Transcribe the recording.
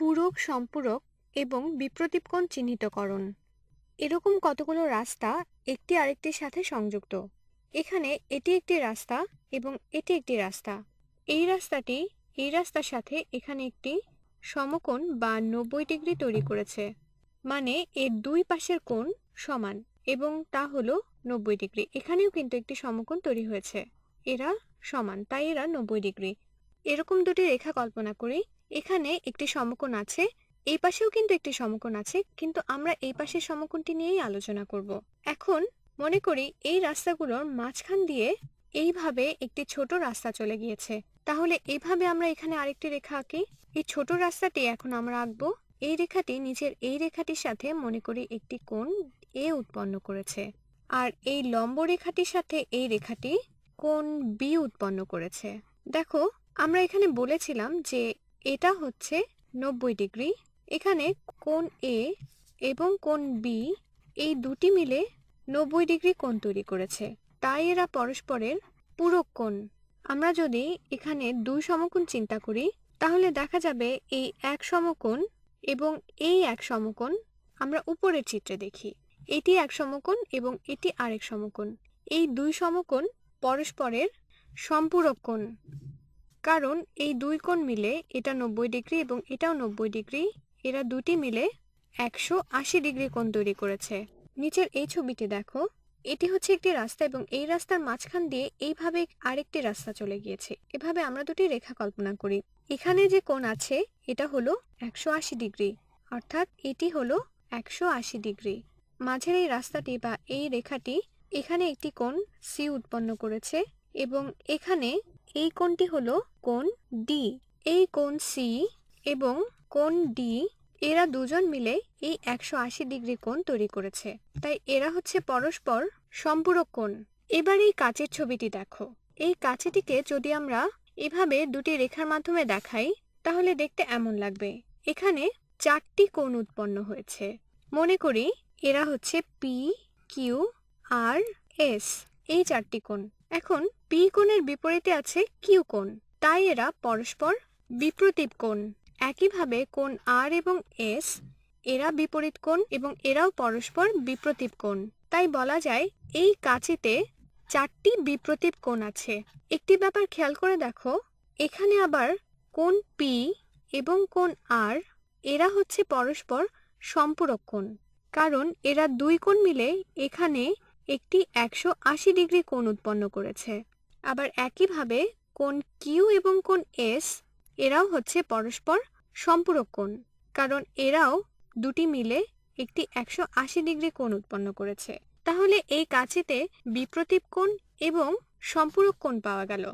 পূরক সম্পূরক এবং বিপ্রতীপ কোণ চিহ্নিতকরণ। এরকম কতগুলো রাস্তা একটি আরেকটির সাথে সংযুক্ত। এখানে এটি একটি রাস্তা এবং এটি একটি রাস্তা। এই রাস্তাটি এই রাস্তার সাথে এখানে একটি সমকোণ বা নব্বই ডিগ্রি তৈরি করেছে। মানে এর দুই পাশের কোণ সমান এবং তা হলো নব্বই ডিগ্রি। এখানেও কিন্তু একটি সমকোণ তৈরি হয়েছে। এরা সমান, তাই এরা নব্বই ডিগ্রি। এরকম দুটি রেখা কল্পনা করি এখানে একটি সমকোণ আছে, এই পাশেও কিন্তু একটি সমকোণ আছে, কিন্তু আমরা এই পাশের সমকোণটি নিয়েই আলোচনা করব। এখন মনে করি এই রাস্তাগুলোর মাঝখান দিয়ে এইভাবে একটি ছোট রাস্তা চলে গিয়েছে। তাহলে এইভাবে আমরা এখানে আরেকটি রেখা আঁকি। এই ছোট রাস্তাটি এখন আমরা আঁকবো। এই রেখাটি নিচের এই রেখাটির সাথে মনে করি একটি কোণ এ উৎপন্ন করেছে। আর এই লম্ব রেখাটির সাথে এই রেখাটি কোণ বি উৎপন্ন করেছে। দেখো, আমরা এখানে বলেছিলাম যে এটা হচ্ছে নব্বই ডিগ্রি। এখানে কোণ এ এবং কোণ বি এই দুটি মিলে নব্বই ডিগ্রি কোণ তৈরি করেছে। তাই এরা পরস্পরের পূরক কোণ। আমরা যদি এখানে দুই সমকোণ চিন্তা করি, তাহলে দেখা যাবে এই এক সমকোণ এবং এই এক সমকোণ আমরা উপরের চিত্রে দেখি। এটি এক সমকোণ এবং এটি আরেক সমকোণ। এই দুই সমকোণ পরস্পরের সম্পূরক কোণ। কারণ এই দুই কোণ মিলে এটা নব্বই ডিগ্রি এবং এটাও নব্বই ডিগ্রি, এরা দুটি মিলে একশো আশি ডিগ্রি কোণ তৈরি করেছে। নিচের এই ছবিটি দেখো, এটি হচ্ছে একটি রাস্তা এবং এই রাস্তার মাঝখান দিয়ে এইভাবে আরেকটি রাস্তা চলে গিয়েছে। এভাবে আমরা দুটি রেখা কল্পনা করি। এখানে যে কোণ আছে, এটা হলো একশো আশি ডিগ্রি, অর্থাৎ এটি হলো একশো আশি ডিগ্রি। মাঝের এই রাস্তাটি বা এই রেখাটি এখানে একটি কোণ সি উৎপন্ন করেছে। এবং এখানে এই কোণটি হলো কোণ ডি এই কোণ সি এবং কোণ ডি এরা দুজন মিলে এই একশো আশি ডিগ্রি কোণ তৈরি করেছে। তাই এরা হচ্ছে পরস্পর সম্পূরক কোণ। এবার এই কাচের ছবিটি দেখো। এই কাছেটিকে যদি আমরা এভাবে দুটি রেখার মাধ্যমে দেখাই, তাহলে দেখতে এমন লাগবে। এখানে চারটি কোণ উৎপন্ন হয়েছে। মনে করি এরা হচ্ছে পি কিউ আর এস এই চারটি কোণ। এখন পি কোণের বিপরীতে আছে কিউ কোণ। তাই এরা পরস্পর বিপ্রতীপ কোণ। একইভাবে কোণ আর এবং এস, এরা বিপরীত কোণ এবং এরাও পরস্পর বিপ্রতীপ কোণ। তাই বলা যায় এই কাচিতে চারটি বিপ্রতীপ কোণ আছে। একটি ব্যাপার খেয়াল করে দেখো, এখানে আবার কোণ পি এবং কোণ আর, এরা হচ্ছে পরস্পর সম্পূরক কোণ। কারণ এরা দুই কোণ মিলে এখানে একটি একশো আশি ডিগ্রি কোণ উৎপন্ন করেছে। আবার একইভাবে কোন কিউ এবং কোন এস এরাও হচ্ছে পরস্পর সম্পূরক কোণ, কারণ এরাও দুটি মিলে একটি একশো আশি ডিগ্রি কোণ উৎপন্ন করেছে। তাহলে এই কাছিতে বিপ্রতীপ কোণ এবং সম্পূরক কোণ পাওয়া গেল।